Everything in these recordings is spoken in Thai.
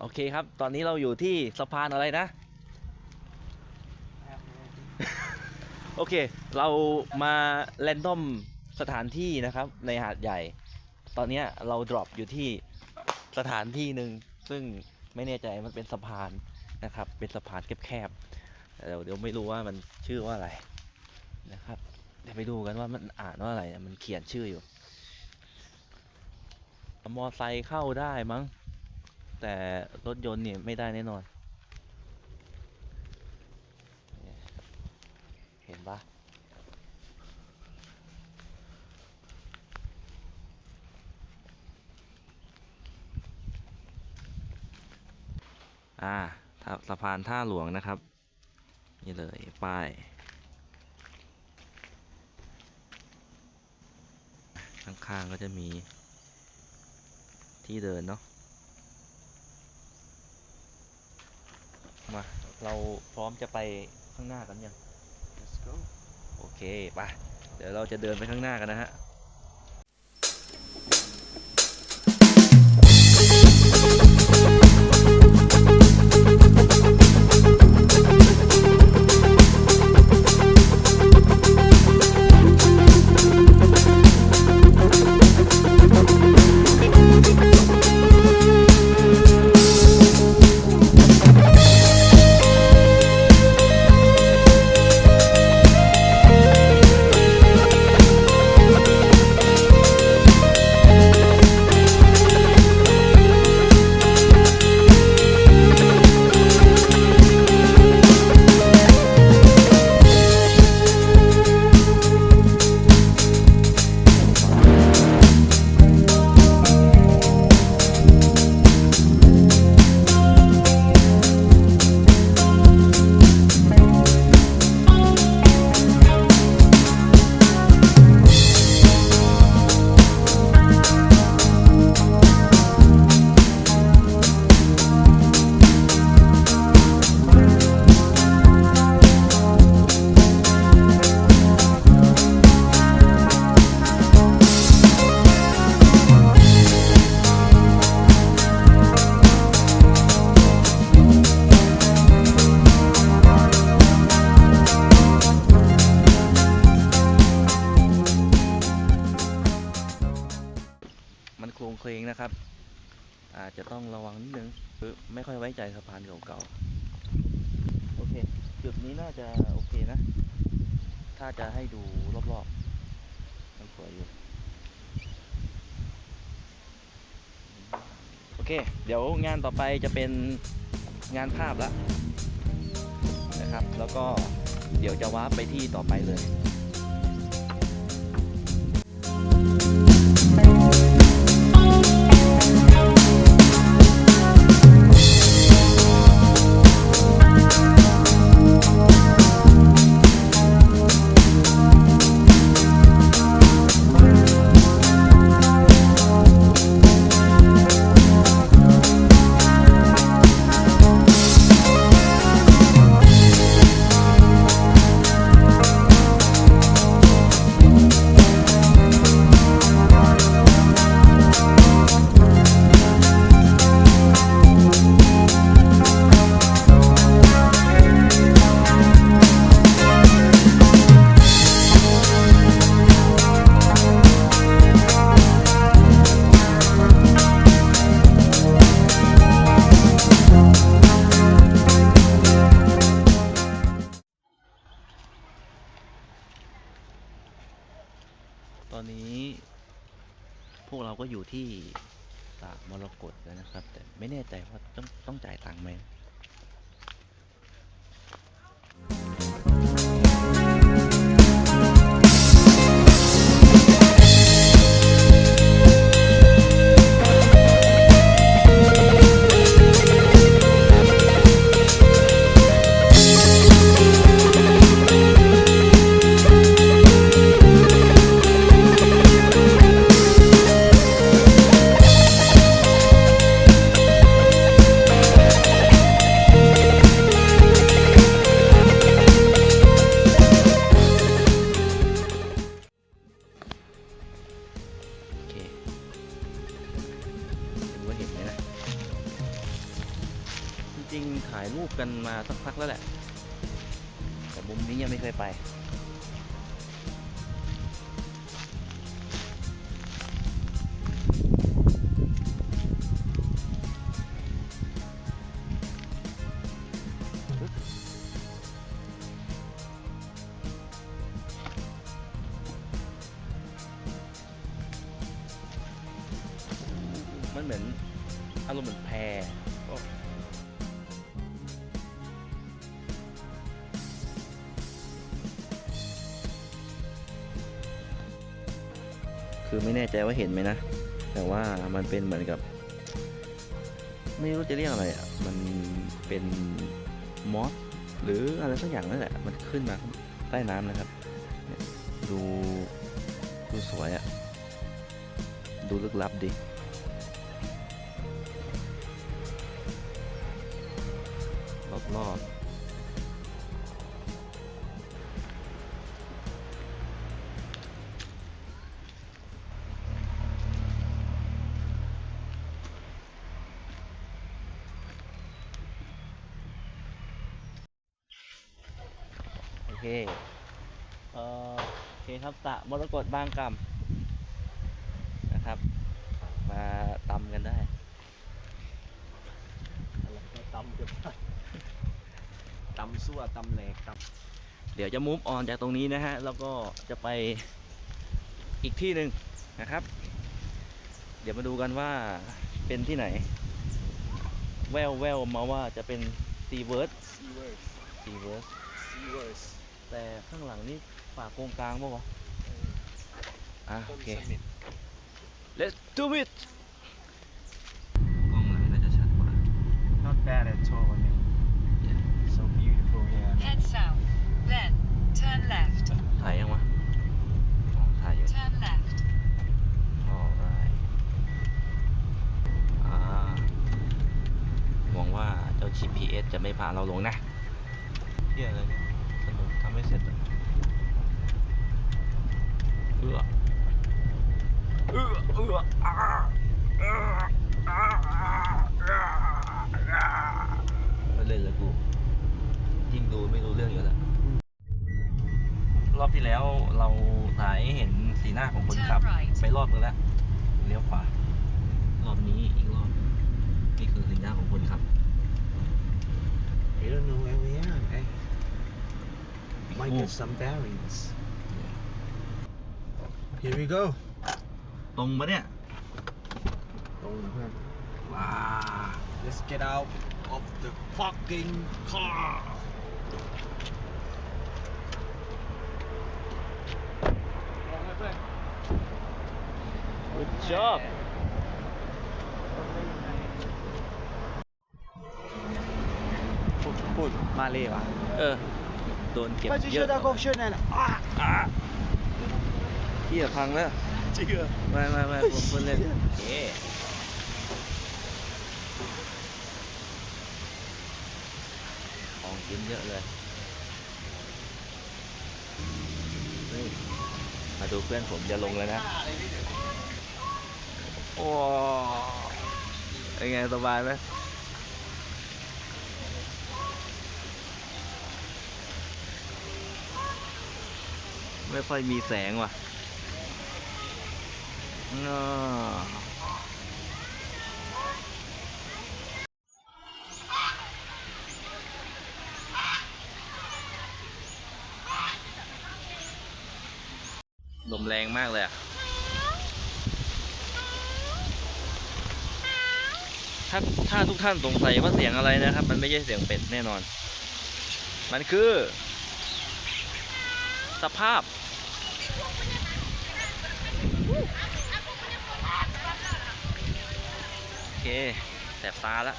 โอเคครับ ตอนนี้เราอยู่ที่สะพานอะไรนะ โอเค เรามาแรนดอมสถานที่นะครับ ในหาดใหญ่ ตอนนี้เราดรอปอยู่ที่สถานที่หนึ่งซึ่งไม่แน่ใจมันเป็นสะพานนะครับ เป็นสะพานแคบๆเดี๋ยวเดี๋ยวไม่รู้ว่ามันชื่อว่าอะไรนะครับ เดี๋ยวไปดูกันว่ามันอ่านว่าอะไร มันเขียนชื่ออยู่ มอไซค์เข้าได้มั้ง แต่รถยนต์เนี่ยไม่ได้แน่นอน เห็นปะอ่าท่าสะพานท่าหลวงนะครับ นี่เลย ป้ายข้างๆก็จะมีที่เดินเนาะ มา เราพร้อมจะไปข้างหน้ากันยัง Let's go โอเค ไป เดี๋ยวเราจะเดินไปข้างหน้ากันนะฮะ ต้องระวังนิดนึงคือไม่ค่อยไว้ใจสะพานเก่าๆ โอเค จุดนี้น่าจะโอเคนะ ถ้าจะให้ดูรอบๆ มันสวยอยู่ โอเค เดี๋ยวงานต่อไปจะเป็นงานภาพละนะครับ แล้วก็เดี๋ยวจะวาร์ปไปที่ต่อไปเลยต ก็อยู่ที่สระมรกตแล้วนะครับ แต่ไม่แน่ใจว่าต้องต้องจ่ายตังค์ไหมายรูปกันมาสักพักแล้วแหละ แต่มุมนี้ยังไม่เคยไป มันเหมือนอารมณ์เหมือนแพก็ ไม่แน่ใจว่าเห็นไหมนะ แต่ว่ามันเป็นเหมือนกับ ไม่รู้จะเรียกอะไรอะ มันเป็นมอสหรืออะไรสักอย่างนั่นแหละ มันขึ้นมาใต้น้ำนะครับ ดูดูสวยอะ ดูลึกลับดีรอบร เอ่อโอเคครับสระมรกตบางกำนะครับ มาตำกันได้ตำเกือบตำซั่วตำแหลกตเดี๋ยวจะมูฟออนจากตรงนี้นะฮะ แล้วก็จะไปอีกที่หนึ่งนะครับ เดี๋ยวมาดูกันว่าเป็นที่ไหน แววแววมาว่าจะเป็นซีเวิร์สำซีเวิร์สซีเวิร์สซีเวิร์ส แต่ข้างหลังนี่ป่าโกงกลางปะวะอะต้โอนเคสมิธ let's do it กล้องหลังน่าจะชัดกว่า not bad at all I mean so beautiful here Head south, then turn left. ถ่ายยังวะอ๋อถ่ายอยู่ Turn left. Alright อ่าหวังว่าเจ้า GPS จะไม่พาเราลงนะเที่ยอะไรเนี่ยสนุกทำไม่เสร็จเลย เอื้อเอื้อเอื้ออาอาอาอาเล่นเลยกูยิ่งดูไม่รู้เรื่องอยู่แล้วรอบที่แล้วเราถ่ายเห็นสีหน้าของคนขับ ไปรอบนึงแล้วเลี้ยวขวารอบนี้อีกรอบนี่คือสีหน้าของคนขับ I don't know where we are eh might Ooh. get some bearings here we go ตรงปะเนี่ย ตรงเพื่อน ว้า let's get out of the fucking car ลงไหมเพื่อน good job พูดพูดมาเลยวะเออ โดนเก็บไม่เยใช่อะดากเชื่อแน่นะอะอะเที่ยพังแล้วจริงเหรอไม่ไม่ไม่ผมพูดเล่นโอเคของกินเยอะเลยเฮ้ยมาดูเพื่อนผมจะลงแล้วนะ โอ้เป็นไงสบายไหมไม่ค่อยมีแสงว่ะ ลมแรงมากเลยอะถ้าถ้าทุกท่านสงสัยว่าเสียงอะไรนะครับ มันไม่ใช่เสียงเป็ดแน่นอน มันคือ สภาพ โอเค แสบตาแล้ว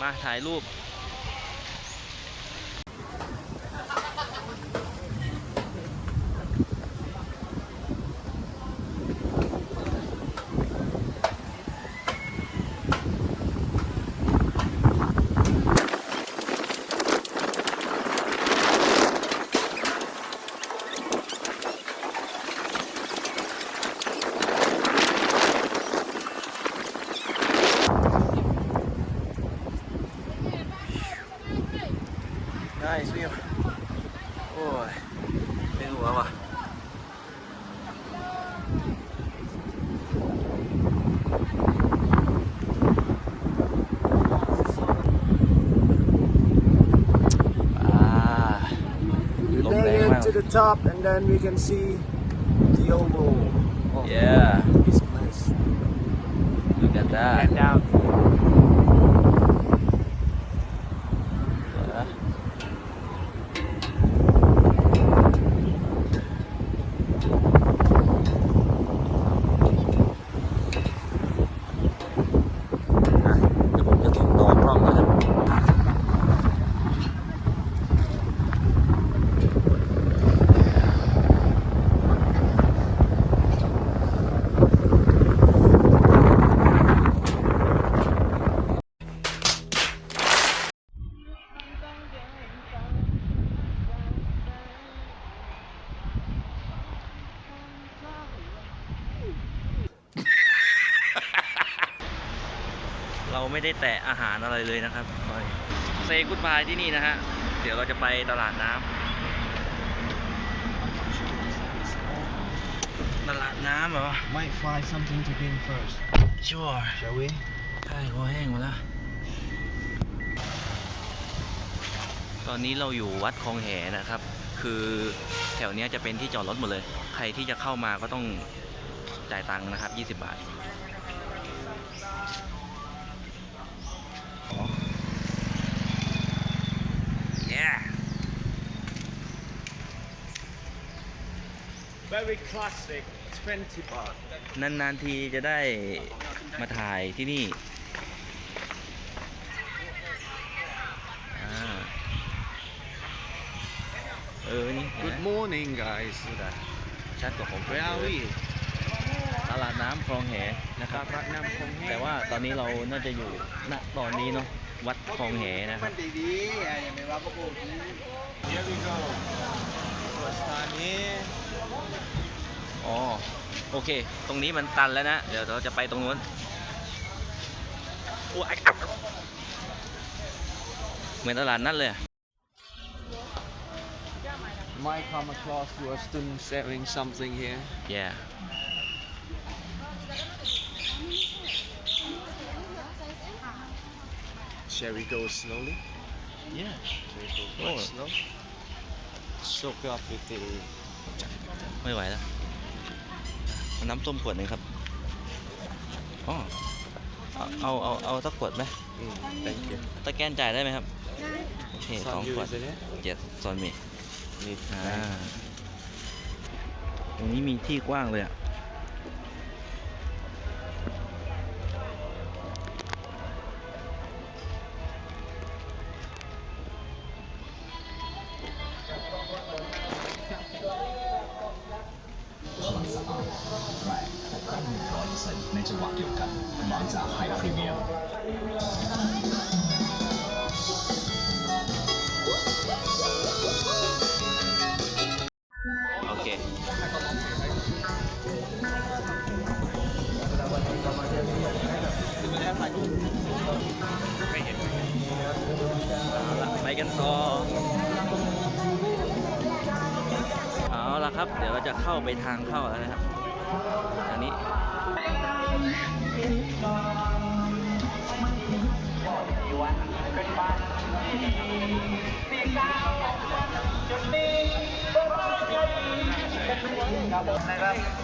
มาถ่ายรูป top and then we can see the oval of oh, yeah. this place. look at that ไม่ได้แตะอาหารอะไรเลยนะครับเซกุดบายที่นี่นะฮะ เดี๋ยวเราจะไปตลาดน้ำตลาดน้ำเหรอ Might find something to drink first. sure Shall we? ใช่คอแห้งหมดแล้ว ตอนนี้เราอยู่วัดคลองแหนะครับ คือแถวเนี้ยจะเป็นที่จอดรถหมดเลย ใครที่จะเข้ามาก็ต้องจ่ายตังค์นะครับ 20 บาท yeah Very classic. 20 baht. นานๆทีจะได้มาถ่ายที่นี่อ่าเออนี่เห็น Good ไหม morning, guys. ชัดกว่าของผม Where are we? ตลาดน้ำคลองแหนะครับ ตลาดน้ำคลองแหแต่ว่าตอนนี้เราน่าจะอยู่ณตอนนี้เนาะ วัดคลองแหนะครับ Here we go. First time here. อ๋อโอเค ตรงนี้มันตันแล้วนะ เดี๋ยวเราจะไปตรงนู้นโอ้ยอับเหมือนตลาดนัดเลยอะ Might come across your student selling something here. yeah Shall we go slowly? yeah Shall we go Oh. Quite slow? Soak up with the ไม่ไหวแล้วเอาน้ำส้มขวดหนึ่งครับอ๋อเอาเอาเอาเอาสักขวดไหม Mm, thank you. ตะแกนจ่ายได้ไหมครับ โอเค It's สอง on you, ขวด isn't it? เจ็ดซอนมี Need อ่า thank ตรงนี้มีที่กว้างเลยอะ ในจังหวะเดียวกันมาจากไฮพรีเมียมโอเคเอาละไปกันต่อเอาละครับ เดี๋ยวเราจะเข้าไปทางเข้าแล้วนะครับ อันนี้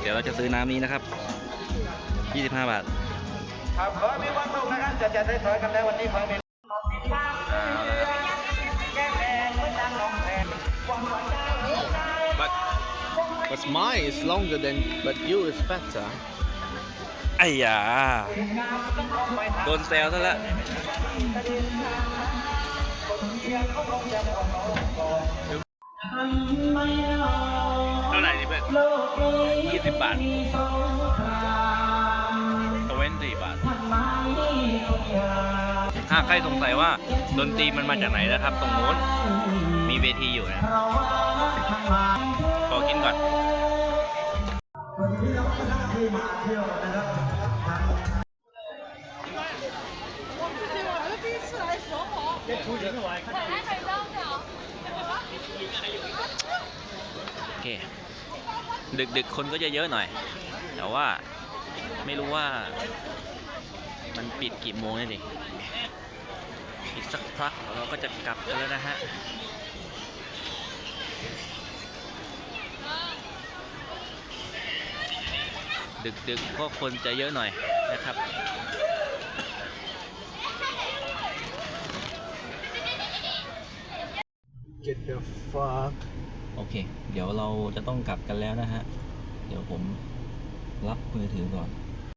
เดี๋ยวเราจะซื้อน้ำนี้นะครับ 25 บาท ครับขอให้มีความสุขนะครับจะจะได้ถอยกันแล้ววันนี้ขอให้ but mine is longer than but you is fatter. ไอ้ยาโดนแซวซะแล้วเท่าไหร่นี่เพื่อนยี่สิบบาทเว้นสี่บาทถ้าใครสงสัยว่าดนตรีมันมาจากไหนนะครับ ตรงนู้นมีเวทีอยู่นะ ขอกินก่อนโอเค ดึกๆ คนก็จะเยอะหน่อย แต่ว่าไม่รู้ว่ามันปิดกี่โมงนี่ดิอีกสักพักเราก็จะกลับกันแล้วนะฮะ ดึกๆก็คนจะเยอะหน่อยนะครับ Get the fuck โอเค เดี๋ยวเราจะต้องกลับกันแล้วนะฮะ เดี๋ยวผมรับมือถือก่อน